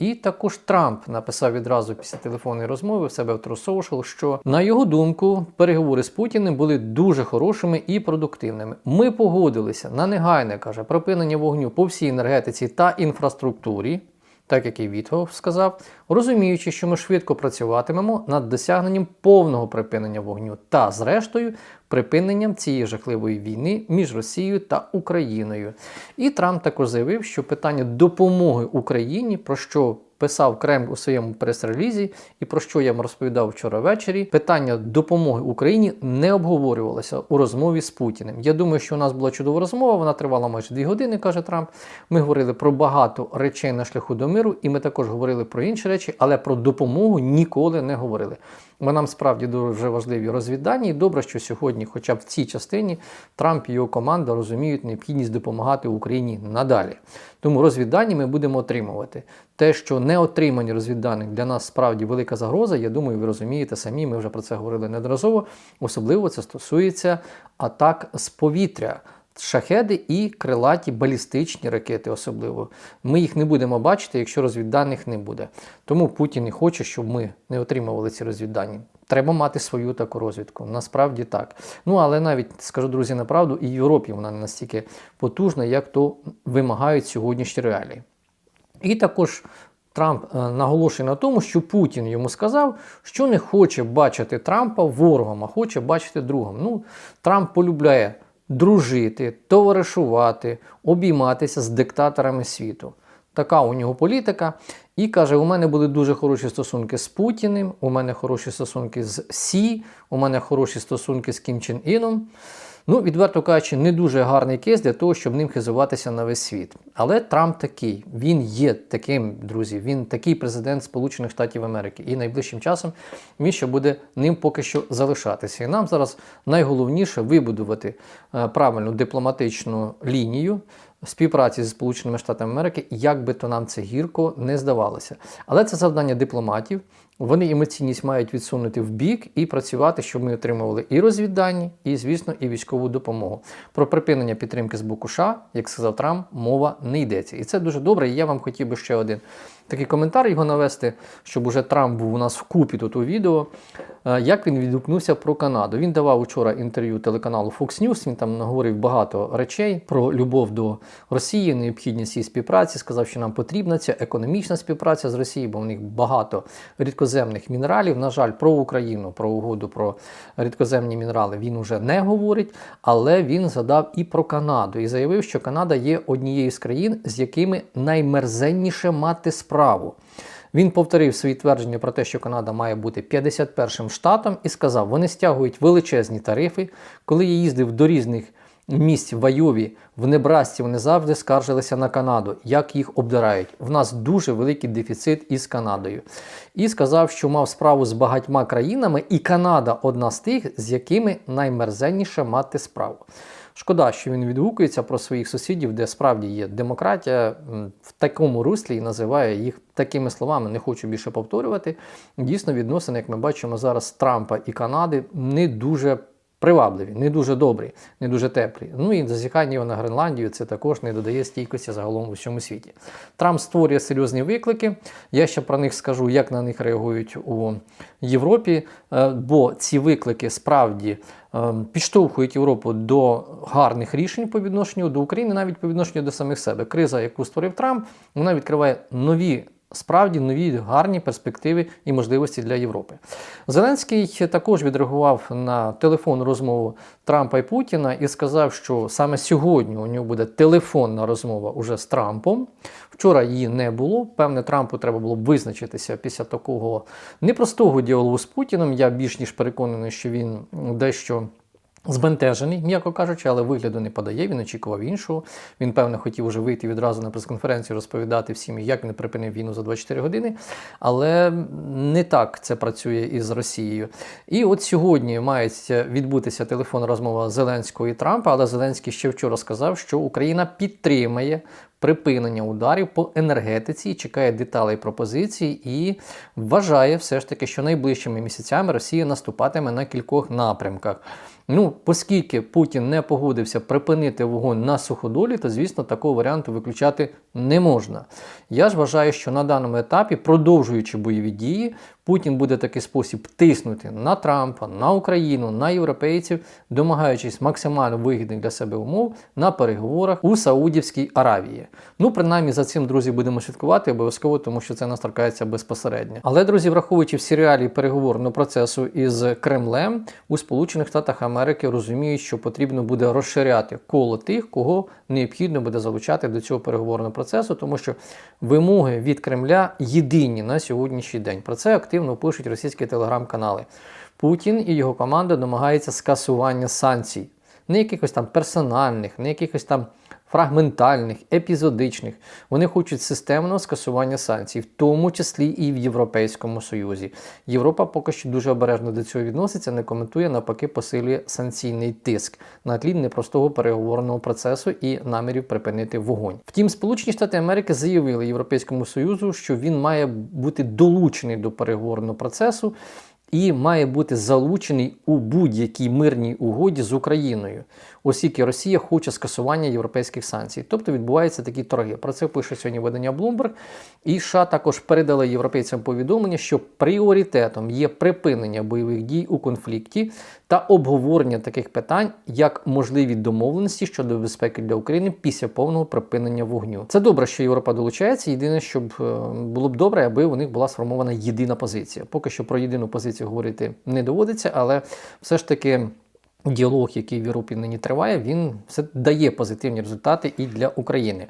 І також Трамп написав відразу після телефонної розмови в себе в True що на його думку переговори з Путіним були дуже хорошими і продуктивними. Ми погодилися на негайне каже припинення вогню по всій енергетиці та інфраструктурі. Так як і Вітгоф сказав, розуміючи, що ми швидко працюватимемо над досягненням повного припинення вогню та, зрештою, припиненням цієї жахливої війни між Росією та Україною. І Трамп також заявив, що питання допомоги Україні, про що писав Кремль у своєму прес-релізі, і про що я вам розповідав вчора ввечері, питання допомоги Україні не обговорювалося у розмові з Путіним. Я думаю, що у нас була чудова розмова, вона тривала майже дві години, каже Трамп. Ми говорили про багато речей на шляху до миру, і ми також говорили про інші речі, але про допомогу ніколи не говорили. Бо нам справді дуже важливі розвіддані, і добре, що сьогодні, хоча б в цій частині, Трамп і його команда розуміють необхідність допомагати Україні надалі. Тому розвіддані ми будемо отримувати. Те, що не отримані розвідданих для нас справді велика загроза, я думаю, ви розумієте самі. Ми вже про це говорили неодноразово. Особливо це стосується атак з повітря. Шахеди і крилаті балістичні ракети, особливо. Ми їх не будемо бачити, якщо розвідданих не буде. Тому Путін не хоче, щоб ми не отримували ці розвіддані. Треба мати свою таку розвідку. Насправді так. Ну але навіть скажу друзі, на правду, і в Європі вона не настільки потужна, як то вимагають сьогоднішні реалії. І також Трамп е, наголошує на тому, що Путін йому сказав, що не хоче бачити Трампа ворогом, а хоче бачити другом. Ну, Трамп полюбляє дружити, товаришувати, обійматися з диктаторами світу. Така у нього політика. І каже: у мене були дуже хороші стосунки з Путіним, у мене хороші стосунки з Сі, у мене хороші стосунки з Кім Чен Іном. Ну, відверто кажучи, не дуже гарний кейс для того, щоб ним хизуватися на весь світ. Але Трамп такий, він є таким, друзі. Він такий президент Сполучених Штатів Америки. І найближчим часом він ще буде ним поки що залишатися. І нам зараз найголовніше вибудувати е, правильну дипломатичну лінію. Співпраці зі Сполученими Штатами Америки, як би то нам це гірко не здавалося. Але це завдання дипломатів. Вони емоційність мають відсунути в бік і працювати, щоб ми отримували і розвіддані, і, звісно, і військову допомогу. Про припинення підтримки з боку США, як сказав Трамп, мова не йдеться. І це дуже добре. І я вам хотів би ще один такий коментар його навести, щоб уже Трамп був у нас в купі тут у відео. Е, Як він відгукнувся про Канаду? Він давав учора інтерв'ю телеканалу Fox News. Він там наговорив багато речей про любов до Росії, необхідність її співпраці. Сказав, що нам потрібна ця економічна співпраця з Росією, бо в них багато рідкоземних мінералів. На жаль, про Україну, про угоду про рідкоземні мінерали він уже не говорить, але він згадав і про Канаду і заявив, що Канада є однією з країн, з якими наймерзенніше мати справу. Він повторив свої твердження про те, що Канада має бути 51-м штатом, і сказав, вони стягують величезні тарифи. Коли я їздив до різних місць в Айові, в Небрасці, вони завжди скаржилися на Канаду, як їх обдирають. В нас дуже великий дефіцит із Канадою. І сказав, що мав справу з багатьма країнами, і Канада одна з тих, з якими наймерзенніше мати справу. Шкода, що він відгукується про своїх сусідів, де справді є демократія в такому руслі і називає їх такими словами. Не хочу більше повторювати. Дійсно, відносини, як ми бачимо зараз Трампа і Канади, не дуже привабливі, не дуже добрі, не дуже теплі. Ну і зазіхання на Гренландію це також не додає стійкості загалом у всьому світі. Трамп створює серйозні виклики. Я ще про них скажу, як на них реагують у Європі, е, бо ці виклики справді е, підштовхують Європу до гарних рішень по відношенню до України, навіть по відношенню до самих себе. Криза, яку створив Трамп, вона відкриває нові. Справді нові гарні перспективи і можливості для Європи. Зеленський також відреагував на телефонну розмову Трампа і Путіна і сказав, що саме сьогодні у нього буде телефонна розмова уже з Трампом. Вчора її не було. Певне, Трампу треба було б визначитися після такого непростого діалогу з Путіним. Я більш ніж переконаний, що він дещо. Збентежений, м'яко кажучи, але вигляду не подає. Він очікував іншого. Він, певно, хотів уже вийти відразу на прес-конференцію, розповідати всім, як він припинив війну за 24 години. Але не так це працює із Росією. І от сьогодні має відбутися телефонна розмова Зеленського і Трампа. Але Зеленський ще вчора сказав, що Україна підтримає припинення ударів по енергетиці, чекає деталей пропозицій і вважає все ж таки, що найближчими місяцями Росія наступатиме на кількох напрямках. Ну, оскільки Путін не погодився припинити вогонь на суходолі, то звісно такого варіанту виключати не можна. Я ж вважаю, що на даному етапі, продовжуючи бойові дії, Путін буде такий спосіб тиснути на Трампа, на Україну, на європейців, домагаючись максимально вигідних для себе умов на переговорах у Саудівській Аравії. Ну, принаймні за цим, друзі, будемо слідкувати обов'язково, тому що це нас торкається безпосередньо. Але, друзі, враховуючи всі реалії переговорного процесу із Кремлем, у Сполучених Штатах Америки розуміють, що потрібно буде розширяти коло тих, кого необхідно буде залучати до цього переговорного процесу, тому що вимоги від Кремля єдині на сьогоднішній день. Про це активно пишуть російські телеграм-канали. Путін і його команда домагаються скасування санкцій, не якихось там персональних, не якихось там фрагментальних, епізодичних. Вони хочуть системного скасування санкцій, в тому числі і в Європейському Союзі. Європа поки що дуже обережно до цього відноситься, не коментує, навпаки, посилює санкційний тиск на тлі непростого переговорного процесу і намірів припинити вогонь. Втім, Сполучені Штати Америки заявили Європейському Союзу, що він має бути долучений до переговорного процесу і має бути залучений у будь-якій мирній угоді з Україною, оскільки Росія хоче скасування європейських санкцій. Тобто відбуваються такі торги. Про це пише сьогодні видання Bloomberg. І США також передали європейцям повідомлення, що пріоритетом є припинення бойових дій у конфлікті та обговорення таких питань, як можливі домовленості щодо безпеки для України після повного припинення вогню. Це добре, що Європа долучається. Єдине, щоб е, було б добре, аби у них була сформована єдина позиція. Поки що про єдину позицію говорити не доводиться, але все ж таки. Діалог, який в Європі нині триває, він все дає позитивні результати і для України.